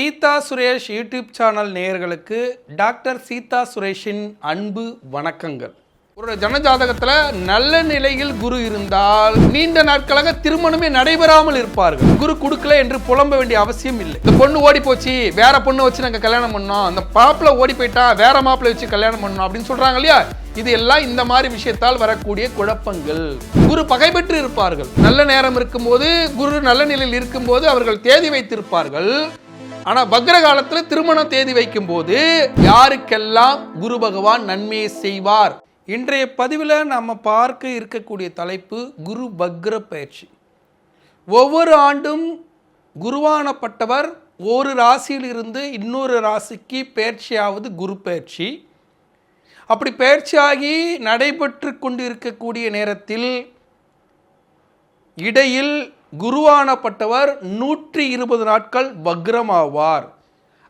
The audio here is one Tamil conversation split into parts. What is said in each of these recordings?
சீதா சுரேஷ் யூடியூப் சேனல் நேயர்களுக்கு டாக்டர் சீதா சுரேஷின் அன்பு வணக்கங்கள். ஒரு ஜனஜாதகத்தில் நல்ல நிலையில் குரு இருந்தால் நீண்ட நாட்களாக திருமணமே நடைபெறாமல் இருப்பார்கள். குரு கொடுக்கல என்று புலம்ப வேண்டிய அவசியம் இல்லை. இந்த பொண்ணு ஓடி போச்சு வேற பொண்ணு வச்சு நாங்கள் கல்யாணம் பண்ணோம் அந்த பாப்பில் ஓடி போயிட்டா வேற மாப்பிள்ளை வச்சு கல்யாணம் பண்ணோம் அப்படின்னு சொல்றாங்க இல்லையா? இது எல்லாம் இந்த மாதிரி விஷயத்தால் வரக்கூடிய குழப்பங்கள். குரு பகை பெற்று இருப்பார்கள். நல்ல நேரம் இருக்கும்போது குரு நல்ல நிலையில் இருக்கும்போது அவர்கள் தேதி வைத்திருப்பார்கள். ஆனா வக்ர காலத்துல திருமணம் தேதி வைக்கும்போது யாருக்கெல்லாம் குரு பகவான் நன்மையை செய்வார்? இன்றைய பதிவில் நம்ம பார்க்க இருக்கக்கூடிய தலைப்பு குரு பக்ர பயிற்சி. ஒவ்வொரு ஆண்டும் குருவானப்பட்டவர் ஒரு ராசியிலிருந்து இன்னொரு ராசிக்கு பயிற்சியாவது குரு பயிற்சி. அப்படி பயிற்சியாகி நடைபெற்று கொண்டு இருக்கக்கூடிய நேரத்தில் இடையில் குருவானப்பட்டவர் நூற்றி இருபது நாட்கள் வக்ரமாவார்.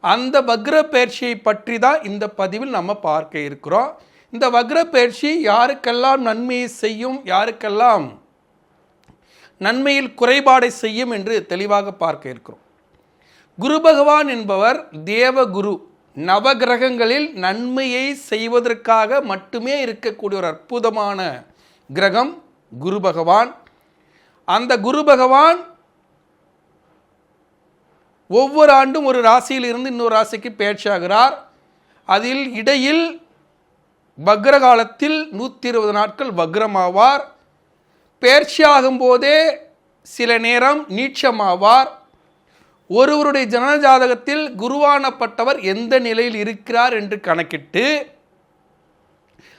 அந்த வக்ர பயிற்சியை பற்றி தான் இந்த பதிவில் நம்ம பார்க்க இருக்கிறோம். இந்த வக்ர பயிற்சி யாருக்கெல்லாம் நன்மையை செய்யும் யாருக்கெல்லாம் நன்மையில் குறைபாடை செய்யும் என்று தெளிவாக பார்க்க இருக்கிறோம். குரு பகவான் என்பவர் தேவகுரு. நவகிரகங்களில் நன்மையை செய்வதற்காக மட்டுமே இருக்கக்கூடிய ஒரு அற்புதமான கிரகம் குரு பகவான். அந்த குரு பகவான் ஒவ்வொரு ஆண்டும் ஒரு ராசியில் இருந்து இன்னொரு ராசிக்கு பேச்சாகிறார் அதில் இடையில் வக்ர காலத்தில் நூற்றி இருபது நாட்கள் வக்ரமாவார். பேர்ச்சியாகும் போதே சில நேரம் நீட்சமாவார் ஒருவருடைய ஜனஜாதகத்தில் குருவானப்பட்டவர் எந்த நிலையில் இருக்கிறார் என்று கணக்கிட்டு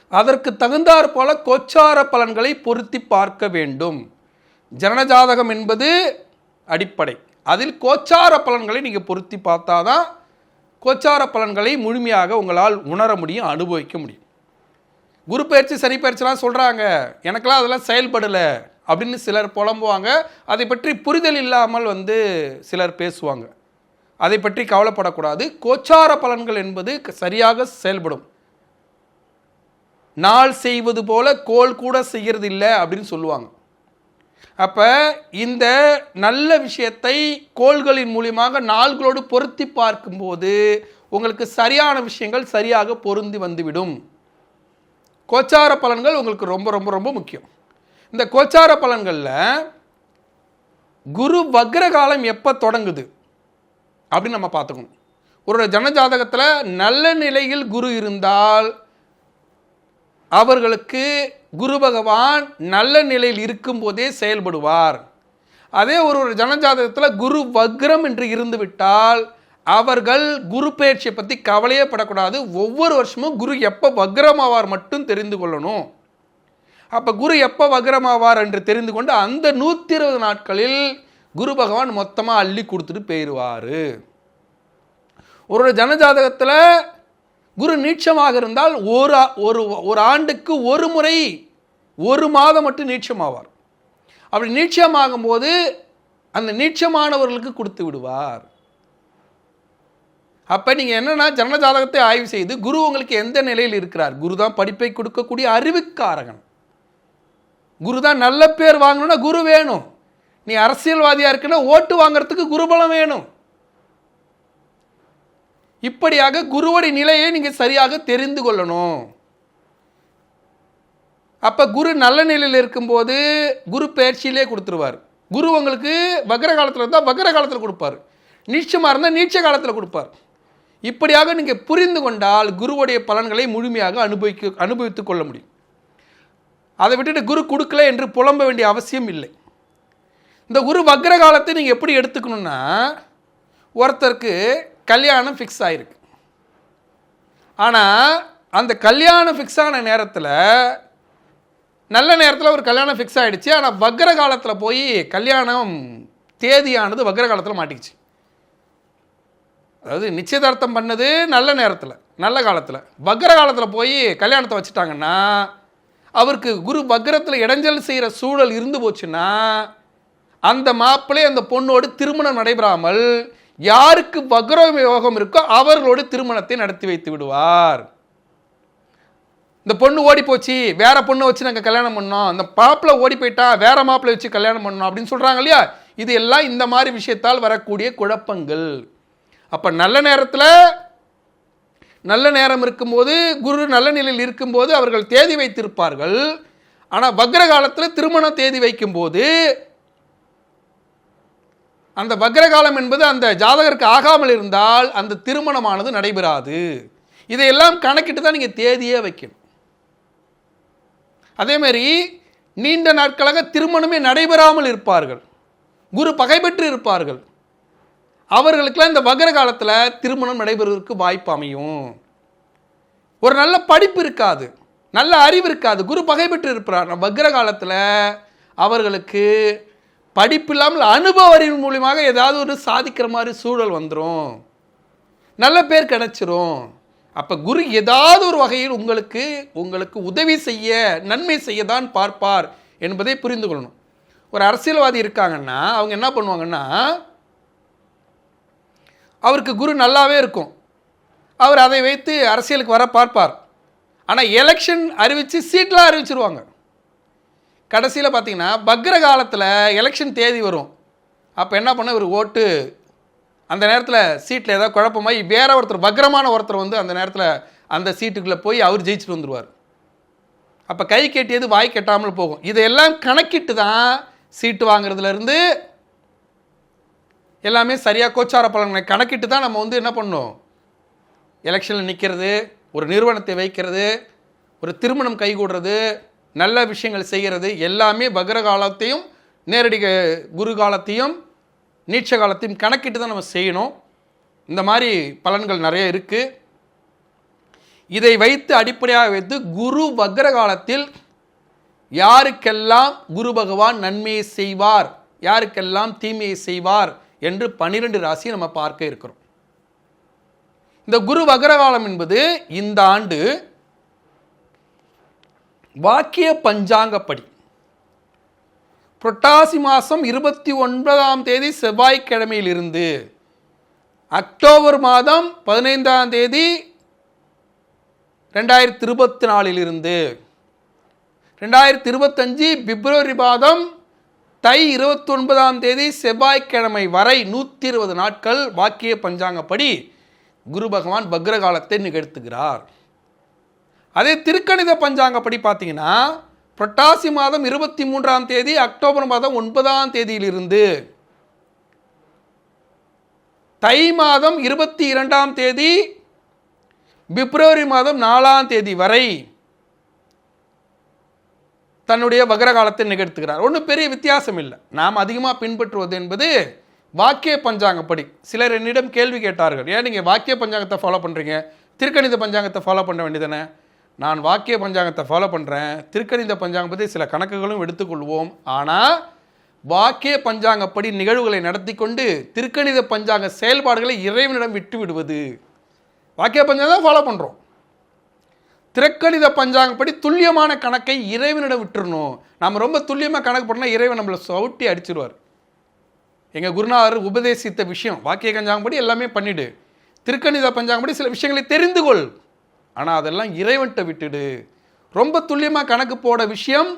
அதற்கு தகுந்தாற் போல கோச்சார பலன்களை பொருத்தி பார்க்க வேண்டும். ஜனனஜாதகம் என்பது அடிப்படை. அதில் கோச்சார பலன்களை நீங்கள் பொருத்தி பார்த்தாதான் கோச்சார பலன்களை முழுமையாக உங்களால் உணர முடியும் அனுபவிக்க முடியும். குரு பயிற்சி சனி பயிற்சிலாம் சொல்கிறாங்க எனக்கெல்லாம் அதெல்லாம் செயல்படலை. அப்படின்னு சிலர் புலம்புவாங்க. அதை பற்றி புரிதல் இல்லாமல் வந்து சிலர் பேசுவாங்க. அதை பற்றி கவலைப்படக்கூடாது. கோச்சார பலன்கள் என்பது சரியாக செயல்படும். நாள் செய்வது போல கோல் கூட செய்கிறது இல்லை அப்படின்னு சொல்லுவாங்க. அப்போ இந்த நல்ல விஷயத்தை கோள்களின் மூலியமாக நாள்களோடு பொருத்தி பார்க்கும்போது உங்களுக்கு சரியான விஷயங்கள் சரியாக பொருந்தி வந்துவிடும். கோச்சார பலன்கள் உங்களுக்கு ரொம்ப ரொம்ப ரொம்ப முக்கியம். இந்த கோச்சார பலன்களில் குரு வக்ர காலம் எப்போ தொடங்குது அப்படின்னு நம்ம பார்த்துக்கணும். ஒரு ஜனஜாதகத்தில் நல்ல நிலையில் குரு இருந்தால் அவர்களுக்கு குரு பகவான் நல்ல நிலையில் இருக்கும்போதே செயல்படுவார். அதே ஒரு ஒரு ஜனஜாதகத்தில் குரு வக்ரம் என்று இருந்து விட்டால் அவர்கள் குரு பயிற்சியை பற்றி கவலையே படக்கூடாது. ஒவ்வொரு வருஷமும் குரு எப்போ வக்ரமாவார் மட்டும் தெரிந்து கொள்ளணும். அப்போ குரு எப்போ வக்ரமாவார் என்று தெரிந்து கொண்டு அந்த நூற்றி இருபது நாட்களில் குரு பகவான் மொத்தமாக அள்ளி கொடுத்துட்டு போயிடுவார் ஒரு ஜனஜாதகத்தில் குரு நீட்சமாக இருந்தால் ஒரு ஆ- ஒரு ஒரு ஆண்டுக்கு ஒரு முறை ஒரு மாதம் மட்டும் நீட்சமாவார் அப்படி நீட்சமாகும் போது அந்த நீட்சமானவர்களுக்கு கொடுத்து விடுவார். அப்போ நீங்கள் என்னென்னா ஜனன ஜாதகத்தை ஆய்வு செய்து குரு உங்களுக்கு எந்த நிலையில் இருக்கிறார்? குரு தான் படிப்பை கொடுக்கக்கூடிய அறிவுக்காரகன். குரு தான் நல்ல பேர் வாங்கணும்னா குரு வேணும். நீ அரசியல்வாதியாக இருக்குன்னா ஓட்டு வாங்குறதுக்கு குருபலம் வேணும். இப்படியாக குருவுடைய நிலையை நீங்கள் சரியாக தெரிந்து கொள்ளணும். அப்போ குரு நல்ல நிலையில் இருக்கும்போது குரு பயிற்சியிலே கொடுத்துருவார். குரு உங்களுக்கு வக்ர காலத்தில் இருந்தால் வக்ர காலத்தில் கொடுப்பார். நீச்சமாக இருந்தால் நீச்ச காலத்தில் கொடுப்பார். இப்படியாக நீங்கள் புரிந்து கொண்டால் குருவுடைய பலன்களை முழுமையாக அனுபவிக்க அனுபவித்துக் கொள்ள முடியும். அதை விட்டுட்டு குரு கொடுக்கல என்று புலம்ப வேண்டிய அவசியம் இல்லை. இந்த குரு வக்ர காலத்தை நீங்கள் எப்படி எடுத்துக்கணுன்னா ஒருத்தருக்கு கல்யாணம் ஃபிக்ஸ் ஆகிருக்கு ஆனால் அந்த கல்யாணம் ஃபிக்ஸ் ஆன நேரத்தில் நல்ல நேரத்தில் ஒரு கல்யாணம் ஃபிக்ஸ் ஆகிடுச்சு ஆனால் வக்ர காலத்தில் போய் கல்யாணம் தேதியானது வக்ர காலத்தில் மாட்டிக்கிச்சு. அதாவது நிச்சயதார்த்தம் பண்ணது நல்ல நேரத்தில் நல்ல காலத்தில். வக்ர காலத்தில் போய் கல்யாணத்தை வச்சுட்டாங்கன்னா அவருக்கு குரு வக்ரத்தில் இடைஞ்சல் செய்கிற சூழல் இருந்து போச்சுன்னா அந்த மாப்பிள்ளை அந்த பொண்ணோடு திருமணம் நடைபெறாமல் யாருக்கு வக்ர யோகம் இருக்கோ அவர்களோடு திருமணத்தை நடத்தி வைத்து விடுவார். இந்த பொண்ணு ஓடி போச்சு வேற பொண்ணை வச்சு நாங்கள் கல்யாணம் பண்ணோம் இந்த மாப்பிள்ளை ஓடி போயிட்டா வேற மாப்பிள்ளை வச்சு கல்யாணம் பண்ணோம் அப்படின்னு சொல்றாங்க இல்லையா? இது எல்லாம் இந்த மாதிரி விஷயத்தால் வரக்கூடிய குழப்பங்கள். அப்போ நல்ல நேரத்தில் நல்ல நேரம் இருக்கும்போது குரு நல்ல நிலையில் இருக்கும்போது அவர்கள் தேதி வைத்திருப்பார்கள். ஆனால் வக்ர காலத்தில் திருமண தேதி வைக்கும்போது அந்த வக்ரகாலம் என்பது அந்த ஜாதகருக்கு ஆகாமல் இருந்தால் அந்த திருமணமானது நடைபெறாது. இதையெல்லாம் கணக்கிட்டு தான் நீங்கள் தேதியே வைக்கணும். அதே மாதிரி நீண்ட நாட்களாக திருமணமே நடைபெறாமல் இருப்பார்கள். குரு பகை பெற்று இருப்பார்கள். அவர்களுக்கெல்லாம் இந்த வக்ர காலத்தில் திருமணம் நடைபெறுவதற்கு வாய்ப்பு அமையும். ஒரு நல்ல படிப்பு இருக்காது நல்ல அறிவு இருக்காது. குரு பகை பெற்று இருப்பார் வக்ர காலத்தில் அவர்களுக்கு படிப்பு இல்லாமல் அனுபவ அறிவு மூலியமாக ஏதாவது ஒரு சாதிக்கிற மாதிரி சூழல் வந்துடும் நல்ல பேர் கிடச்சிரும். அப்போ குரு ஏதாவது ஒரு வகையில் உங்களுக்கு உங்களுக்கு உதவி செய்ய நன்மை செய்ய தான் பார்ப்பார் என்பதை புரிந்து கொள்ளணும். ஒரு அரசியல்வாதி இருக்காங்கன்னா அவங்க என்ன பண்ணுவாங்கன்னா அவருக்கு குரு நல்லாவே இருக்கும். அவர் அதை வைத்து அரசியலுக்கு வர பார்ப்பார். ஆனால் எலெக்ஷன் அறிவித்து சீட்லாம் அறிவிச்சிருவாங்க. கடைசியில் பார்த்தீங்கன்னா பக்ர காலத்தில் எலெக்ஷன் தேதி வரும். அப்போ என்ன பண்ண இவர் ஓட்டு. அந்த நேரத்தில் சீட்டில் ஏதாவது குழப்பமாகி வேற ஒருத்தர் பக்ரமான ஒருத்தர் வந்து அந்த நேரத்தில் அந்த சீட்டுக்குள்ளே போய் அவர் ஜெயிச்சுட்டு வந்துடுவார் அப்போ கை கெட்டியது வாய் கெட்டாமல் போகும். இதையெல்லாம் கணக்கிட்டு தான் சீட்டு வாங்குறதுலேருந்து எல்லாமே சரியாக கோச்சார பலன்களை கணக்கிட்டு தான் நம்ம வந்து என்ன பண்ணணும்? எலெக்ஷனில் நிற்கிறது ஒரு நிறுவனத்தை வைக்கிறது ஒரு திருமணம் கைகூடுறது நல்ல விஷயங்கள் செய்கிறது எல்லாமே பக்ர காலத்தையும் நேரடி குரு காலத்தையும் நீட்ச காலத்தையும் கணக்கிட்டு தான் நம்ம செய்யணும். இந்த மாதிரி பலன்கள் நிறைய இருக்குது இதை வைத்து அடிப்படையாக வைத்து குரு வக்ர காலத்தில் யாருக்கெல்லாம் குரு பகவான் நன்மையை செய்வார்? யாருக்கெல்லாம் தீமையை செய்வார்? என்று பன்னிரெண்டு ராசியை நம்ம பார்க்க இருக்கிறோம். இந்த குரு வகரகாலம் என்பது இந்த ஆண்டு வாக்கிய பஞ்சாங்கப்படி. புரட்டாசி மாதம் இருபத்தி ஒன்பதாம் தேதி செவ்வாய்க்கிழமையிலிருந்து அக்டோபர் மாதம் பதினைந்தாம் தேதி ரெண்டாயிரத்தி இருபத்தி நாலிலிருந்து ரெண்டாயிரத்தி இருபத்தஞ்சி பிப்ரவரி மாதம் தை இருபத்தொன்பதாம் தேதி செவ்வாய்க்கிழமை வரை நூற்றி இருபது நாட்கள் வாக்கிய பஞ்சாங்கப்படி குரு பகவான் பக்ரகாலத்தை நிகழ்த்துகிறார். அதே திருக்கணித பஞ்சாங்கப்படி பார்த்தீங்கன்னா புரட்டாசி மாதம் இருபத்தி மூன்றாம் தேதி அக்டோபர் மாதம் ஒன்பதாம் தேதியிலிருந்து தை மாதம் இருபத்தி இரண்டாம் தேதி பிப்ரவரி மாதம் நாலாம் தேதி வரை தன்னுடைய வக்ர காலத்தை நிகழ்த்துகிறார். ஒன்றும் பெரிய வித்தியாசம் இல்லை. நாம் அதிகமாக பின்பற்றுவது என்பது வாக்கிய பஞ்சாங்கப்படி. சிலர் என்னிடம் கேள்வி கேட்டார்கள். ஏன் நீங்கள் வாக்கிய பஞ்சாங்கத்தை ஃபாலோ பண்ணுறீங்க திருக்கணித பஞ்சாங்கத்தை ஃபாலோ பண்ண வேண்டியதானே நான் வாக்கிய பஞ்சாங்கத்தை ஃபாலோ பண்ணுறேன் திருக்கணித பஞ்சாங்கம் பற்றி சில கணக்குகளும் எடுத்துக்கொள்வோம். ஆனால் வாக்கிய பஞ்சாங்கப்படி நிகழ்வுகளை நடத்தி கொண்டு திருக்கணித பஞ்சாங்க செயல்பாடுகளை இறைவனிடம் விட்டு விடுவது வாக்கிய பஞ்சாங்கம் தான் ஃபாலோ பண்ணுறோம் திரக்கணித பஞ்சாங்கப்படி துல்லியமான கணக்கை இறைவனிடம் விட்டுறணும். நம்ம ரொம்ப துல்லியமாக கணக்கு பண்ணால் இறைவன் நம்மளை சவுட்டி அடிச்சிருவார். எங்கள் குருநாதர் உபதேசித்த விஷயம் வாக்கிய கஞ்சாங்கப்படி எல்லாமே பண்ணிடு. திருக்கணித பஞ்சாங்கப்படி சில விஷயங்களை தெரிந்து கொள். ஆனால் அதெல்லாம் இறைவன்கிட்ட விட்டுடு. ரொம்ப துல்லியமாக கணக்கு போட விஷயம்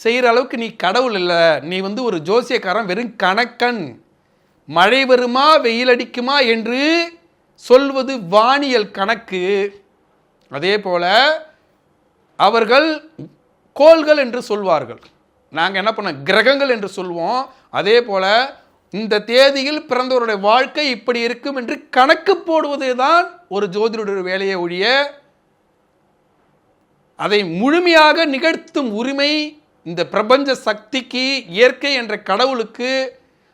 செய்கிற அளவுக்கு நீ கடவுள் இல்லை. நீ வந்து ஒரு ஜோசியக்காரன் வெறும் கணக்கன். மழை வருமா வெயில் அடிக்குமா என்று சொல்வது வானியல் கணக்கு. அதே போல் அவர்கள் கோள்கள் என்று சொல்வார்கள். நாங்கள் என்ன பண்ண கிரகங்கள் என்று சொல்வோம். அதே போல் இந்த தேதியில் பிறந்தவருடைய வாழ்க்கை இப்படி இருக்கும் என்று கணக்கு போடுவதே தான் ஒரு ஜோதிடருடைய வேலையை ஒழிய அதை முழுமையாக நிகழ்த்தும் உரிமை இந்த பிரபஞ்ச சக்திக்கு இயற்கை என்ற கடவுளுக்கு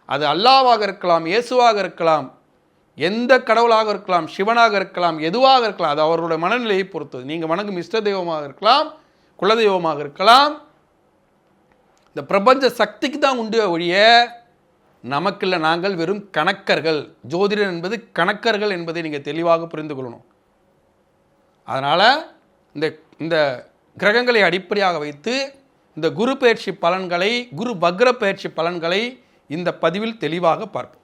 அது அல்லாவாக இருக்கலாம் இயேசுவாக இருக்கலாம் எந்த கடவுளாக இருக்கலாம் சிவனாக இருக்கலாம் எதுவாக இருக்கலாம் அது அவர்களுடைய மனநிலையை பொறுத்தது. நீங்கள் வணங்கும் இஷ்ட தெய்வமாக இருக்கலாம் குலதெய்வமாக இருக்கலாம். இந்த பிரபஞ்ச சக்திக்கு தான் உண்டு ஒழிய நமக்கில்ல நாங்கள் வெறும் கணக்கர்கள். ஜோதிடர் என்பது கணக்கர்கள் என்பதை நீங்கள் தெளிவாக புரிந்து கொள்ளணும். அதனால் இந்த இந்த கிரகங்களை அடிப்படையாக வைத்து இந்த குரு பயிற்சி பலன்களை குரு வக்ர பயிற்சி பலன்களை இந்த பதிவில் தெளிவாக பார்ப்போம்.